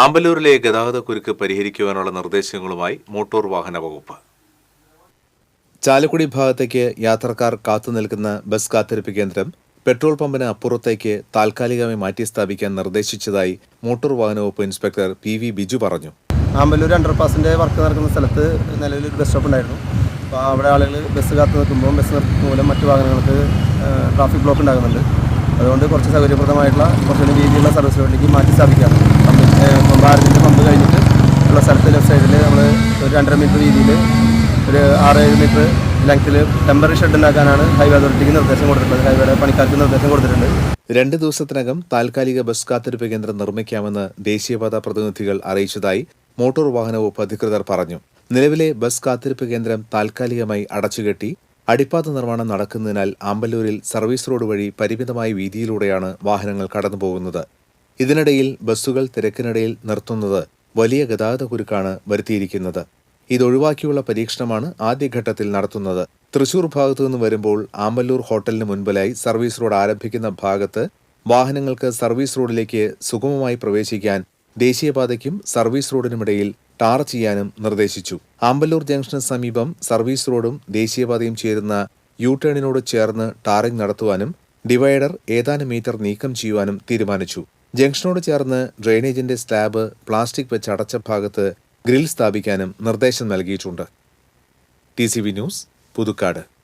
ആമ്പല്ലൂരിലെ ഗതാഗത കുരുക്ക് പരിഹരിക്കുവാനുള്ള നിർദ്ദേശങ്ങളുമായി മോട്ടോർ വാഹന വകുപ്പ്. ചാലക്കുടി ഭാഗത്തേക്ക് യാത്രക്കാർ കാത്തുനിൽക്കുന്ന ബസ് കാത്തിരിപ്പ് കേന്ദ്രം പെട്രോൾ പമ്പിന് അപ്പുറത്തേക്ക് താൽക്കാലികമായി മാറ്റി സ്ഥാപിക്കാൻ നിർദ്ദേശിച്ചതായി മോട്ടോർ വാഹന വകുപ്പ് ഇൻസ്പെക്ടർ പി വി ബിജു പറഞ്ഞു. ആമ്പല്ലൂർ അണ്ടർപാസിന്റെ വർക്ക് നടക്കുന്ന സ്ഥലത്ത് നിലവിൽ ഒരു ബസ് സ്റ്റോപ്പ് ഉണ്ടായിരുന്നു. അപ്പോൾ അവിടെ ആളുകൾ ബസ് കാത്തു നിൽക്കുമ്പോൾ ബസ് നിർത്തുന്ന മൂലം മറ്റു വാഹനങ്ങൾക്ക് ട്രാഫിക് ബ്ലോക്ക് ഉണ്ടാകുന്നുണ്ട്. അതുകൊണ്ട് കുറച്ച് സൗകര്യപ്രദമായിട്ടുള്ള കുറച്ചുകൂടി വീതിയുള്ള സർവീസുകളിലേക്ക് മാറ്റി സ്ഥാപിക്കാം. ഭാരതിന്റെ പമ്പ് കഴിഞ്ഞിട്ട് ഉള്ള സ്ഥലത്ത് ലെഫ്റ്റ് സൈഡിൽ നമ്മൾ ഒരു രണ്ടര മീറ്റർ വീതിയിൽ ഒരു ആറ് ഏഴ് മീറ്റർ ലെങ്ത്തിൽ ടെമ്പററി ഷെഡ് ഉണ്ടാക്കാനാണ് ഹൈവേ അതോറിറ്റിക്ക് നിർദ്ദേശം കൊടുത്തിട്ടുള്ളത്. ഹൈവേയുടെ പണിക്കാർക്ക് നിർദ്ദേശം കൊടുത്തിട്ടുണ്ട്. രണ്ട് ദിവസത്തിനകം താൽക്കാലിക ബസ് കാത്തിരിപ്പ് കേന്ദ്രം നിർമ്മിക്കാമെന്ന് ദേശീയപാത പ്രതിനിധികൾ അറിയിച്ചതായി മോട്ടോർ വാഹന വകുപ്പ് അധികൃതർ പറഞ്ഞു. നിലവിലെ ബസ് കാത്തിരിപ്പ് കേന്ദ്രം താൽക്കാലികമായി അടച്ചുകെട്ടി അടിപ്പാത നിർമ്മാണം നടക്കുന്നതിനാൽ ആമ്പല്ലൂരിൽ സർവീസ് റോഡ് വഴി പരിമിതമായ വീതിയിലൂടെയാണ് വാഹനങ്ങൾ കടന്നുപോകുന്നത്. ഇതിനിടയിൽ ബസ്സുകൾ തിരക്കിനിടയിൽ നിർത്തുന്നത് വലിയ ഗതാഗത കുരുക്കാണ് വരുത്തിയിരിക്കുന്നത്. ഇതൊഴിവാക്കിയുള്ള പരീക്ഷണമാണ് ആദ്യഘട്ടത്തിൽ നടത്തുന്നത്. തൃശൂർ ഭാഗത്തു നിന്ന് വരുമ്പോൾ ആമ്പല്ലൂർ ഹോട്ടലിന് മുൻപിലായി സർവീസ് റോഡ് ആരംഭിക്കുന്ന ഭാഗത്ത് വാഹനങ്ങൾക്ക് സർവീസ് റോഡിലേക്ക് സുഗമമായി പ്രവേശിക്കാൻ ദേശീയപാതയ്ക്കും സർവീസ് റോഡിനുമിടയിൽ ടാർ ചെയ്യാനും നിർദ്ദേശിച്ചു. ആമ്പല്ലൂർ ജംഗ്ഷന് സമീപം സർവീസ് റോഡും ദേശീയപാതയും ചേരുന്ന യു ടേണിനോട് ചേർന്ന് ടാറിംഗ് നടത്തുവാനും ഡിവൈഡർ ഏതാനും മീറ്റർ നീക്കം ചെയ്യുവാനും തീരുമാനിച്ചു. ജംഗ്ഷനോട് ചേർന്ന് ഡ്രെയിനേജിന്റെ സ്ലാബ് പ്ലാസ്റ്റിക് വെച്ച് അടച്ച ഭാഗത്ത് ഗ്രിൽ സ്ഥാപിക്കാനും നിർദ്ദേശം നൽകിയിട്ടുണ്ട്. T News Puthukkad.